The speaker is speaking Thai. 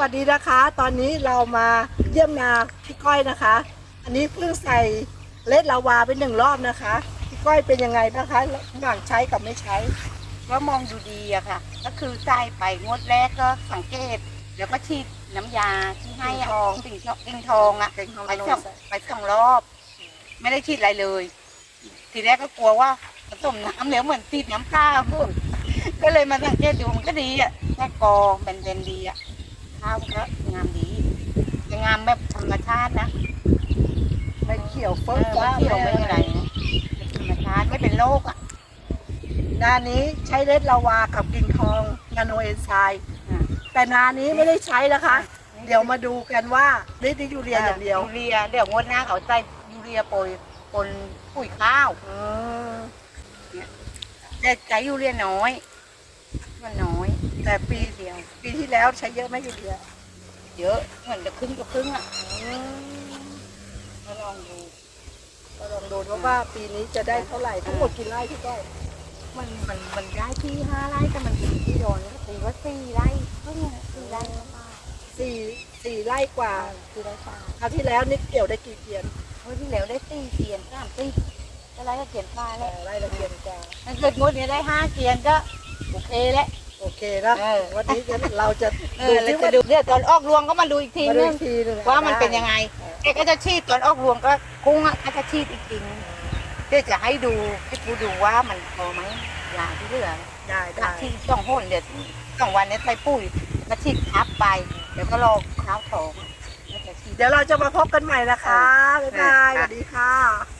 สวัสดีนะคะ ตอนนี้เรามาเยี่ยมนาพี่ก้อยนะคะ อันนี้เพิ่งใส่เลดลาวาไปหนึ่งรอบนะคะ พี่ก้อยเป็นยังไงบ้างคะระหว่างใช้กับไม่ใช้ก็มองดูดีอะค่ะ ก็คือใส่ไปงวดแรกก็สังเกต แล้วก็ฉีดน้ำยาที่ให้อะกิ่งทองสิ่งทองกิ่งทองอะกิ่งทองไปโรสองใส่ไปสองรอบ ไม่ได้ฉีดอะไรเลย ทีแรกก็กลัวว่าผสมน้ำแล้วเหมือนฉีดน้ำข้าวก็เลยมาสังเกตดูมันก็ดีอะแค่กอเป็นเนๆดีอะ ข้าวมันก็งามดีจะงามแบบธรรมชาตินะไม่เขียวเอเฟิ้องไม่เกี่ยวไม่อะไรนะเป็นธรรมชาติไม่เป็นโรคอะนานี้ใช้เลดลาวากับกิ่งทองนาโนเอนไซม์อะแต่นานี้ไม่ได้ใช้นะคะ เดี๋ยวมาดูกันว่าฤทธิ์ยูเรียอย่างเดียวยูเรียเดี๋ยวงวดหน้าเขาใส่ยูเรียโปรยปนปุ๋ยข้าวอืมแต่ใช้ยูเรียน้อย มันน้อย แต่ปีเดียว ปีที่แล้วใช้เยอะไหมยูเรียเยอะเหมือนจะครึ่งต่อครึ่งอะอืมมาลองดูก็ลองดูว่าว่าปีนี้จะได้เท่าไหร่ทั้งหมดกี่ไร่พี่ก้อยมันมันมันได้ที่ห้าไร่แต่มันเป็นที่โดนก็ตีว่าสี่ไร่ครึ่งอะสี่ไร่ป้าสี่สี่ไร่กว่าสี่ไร่ป้าคราวที่แล้วนี่เกี่ยวได้กี่เกียนเมื่อที่แล้วได้สี่เกียนสามสี่ก็ไร่ก็เกียนป้าเอแล้วอไร่ละเกียนกว่าถ้าเกิดงวดนี้ได้ห้าเกียนก็โอเคแล้วโอ เคนะ เออ วันนี้เราจะเออเราจะดูเดี๋ยวตอนออกรวงก็มาดูอีกทีมาดูนึอีงกทีหนึงว่ามันเป็นยังไงเด็กก็จะชีดตอนออกรวงก็กุ้งอะก็จะชีดอีกทีนึงเดี๋ยวจะให้ดูให้กูดูว่ามันพอไหมยาที่เหลือได้ถ้าได้ชีดสองหนเดี๋ยวสองวันนี้ใส่ปุ๋ยก็ชีดทับไป เดี๋ยวก็รอข้าวถองแล้วจะชีดเดี๋ยวเราจะมาพบกันใหม่นะคะบ๊ายบายสค่ะวัสดีค่ะ